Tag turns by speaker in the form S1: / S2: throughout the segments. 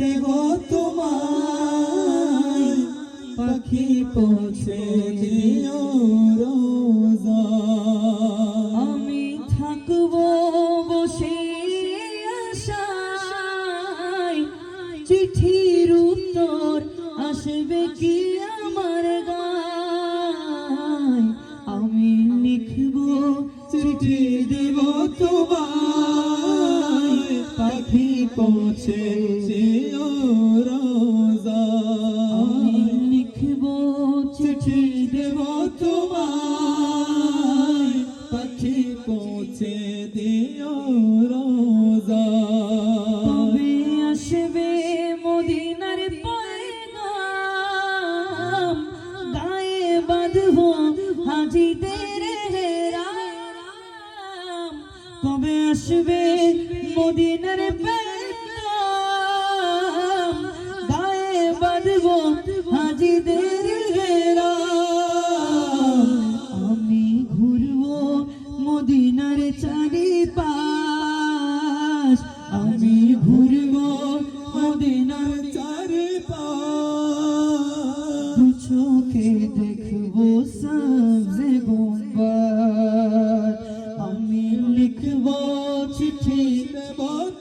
S1: দেব তোমায়। পাখি পৌঁছে দিও রোজা।
S2: আমি থাকব বসে আশায়। চিঠির উত্তর আসবে কি আমার গায়? আমি লিখব,
S1: চিঠি দেব তোমায়। পৌঁছে দিও রোজা।
S2: লিখব
S1: চিঠি দেব তোমায়। পাখি পৌঁছে দিও রোজা।
S2: কবে আসবে মদিনার পয়গাম। গায়ে বাঁধবো হাজিদের হেরাম। কবে আসবে মদিনার পয়গাম।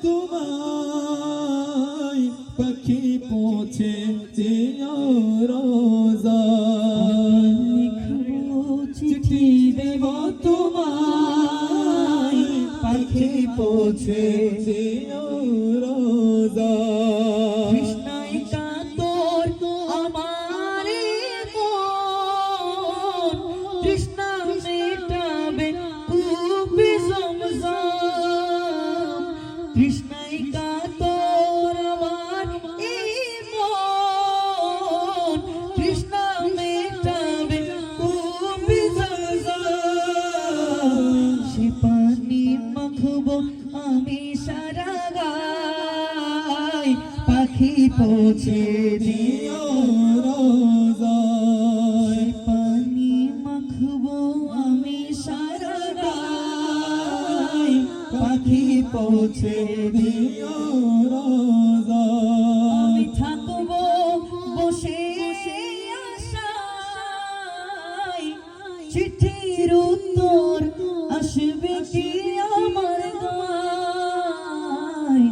S1: তোমায় পাখি পৌঁছে যেও রোজা। চিঠি দেব তোমায় পাখি পৌঁছে যেও রোজা।
S2: কৃষ্ণ কৃষ্ণাই কাতর আমার মন। কৃষ্ণ মেটাবে কুপি সে আমি সারা পাখি পৌঁছে দিও।
S1: পৌঁছে দিও রোজা।
S2: আমি থাকব বসে চিঠির উত্তর আসবে কি আমার গায়?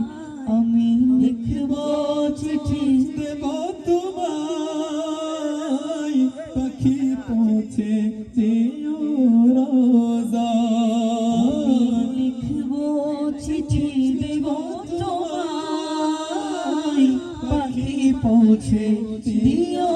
S2: আমি লিখব চিঠি।
S1: দেব তোমায়। পাখি পৌঁছে দিও রোজা।
S2: চিঠি দেব তোমায়। পৌঁছে দিও